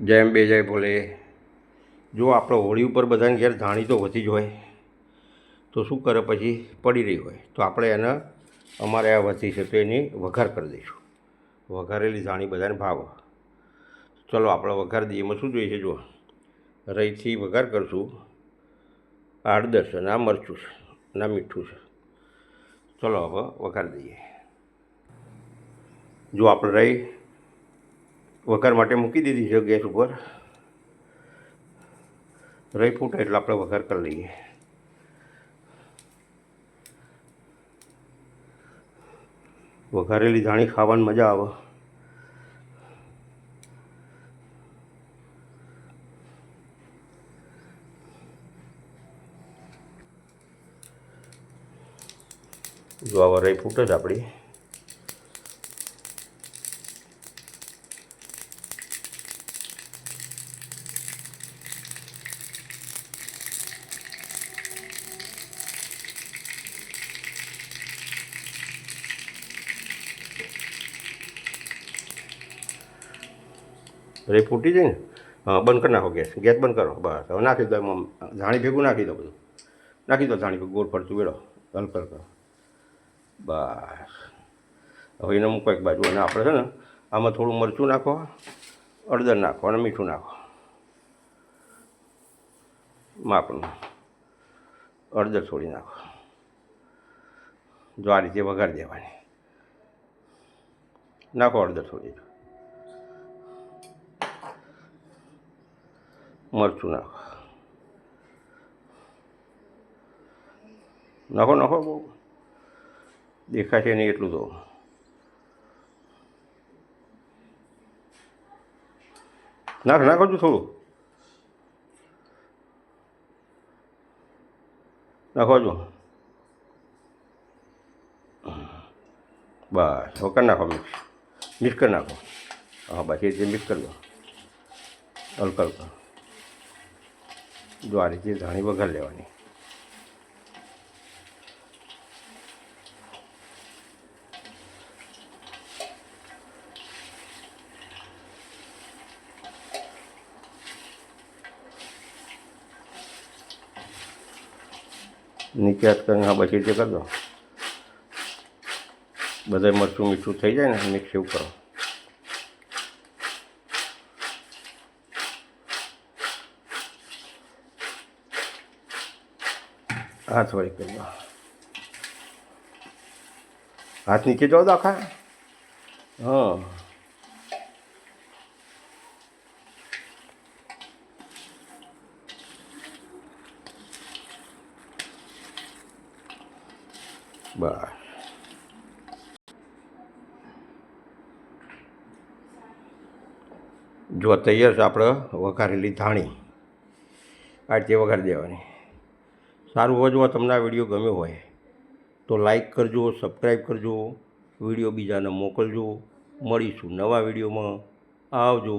જય એમ બે જય ભોલે. જો આપણે હોળી ઉપર બધાને ઘેર ધાણી તો વધી જ હોય, તો શું કરે પછી? પડી રહી હોય. તો આપણે એને, અમારે આ વધી છે તો એની વઘાર કરી દઈશું. વઘારેલી ધાણી બધાને ભાવ. ચલો આપણે વઘાર દઈએ. એમાં શું જોઈએ છે? જુઓ. રહીથી વઘાર કરશું. આડદર છે ના મરચું છે ના મીઠું છે. ચલો હવે વઘાર દઈએ. જો આપણે રહી વઘાર માટે મૂકી દીધી છે ગેસ ઉપર. રહી ફૂટે એટલે આપણે વઘાર કરી લઈએ. વઘારેલી ધાણી ખાવાની મજા આવે. જો આવા રહી ફૂટે જ આપણી. રે ફૂટી જાય ને હા બંધ કરી નાખો ગેસ. ગેસ બંધ કરો. બસ. હવે નાખી દો એમાં ધાણી ભેગું નાખી દો બધું. નાખી દો ધાણી ભેગું, ગોળ ફરતું વેળો હલકર કરો બસ. હવે એને મૂકો એક બાજુ. અને આપણે છે ને, આમાં થોડું મરચું નાખો, હળદર નાખો અને મીઠું નાખો. માપનું. હળદર છોડી નાખો. જો આ રીતે વઘારી દેવાની. નાખો હળદર થોડી મરચું નાખો. નાખો નાખો, બહુ. દેખાશે નહીં એટલું તો. નાખ, નાખો છું થોડું. નાખો છો બસ, હવે કરી નાખો મિક્સ. મિક્સ કરી નાખો. હા, બસ, એ મિક્સ કરી દો. હલકા હલકા. જો ધાણી વઘાર લેવાની. નીચે હા બસ રીતે કરી દો. બધા મરચું મીઠું થઈ જાય ને મિક્સ એવું કરો. હાથ વળી કરી દો. હાથ નીચે જાઓ દાખા. હા. બસ. જો તૈયાર છે આપણે વઘારેલી ધાણી. આ રીતે વઘારી દેવાની. સારું હોવા જો તમને આ વીડિયો ગમ્યો હોય, તો લાઈક કરજો સબસ્ક્રાઈબ કરજો, વીડિયો બીજાને મોકલજો. મળીશું નવા વિડીયોમાં. આવજો.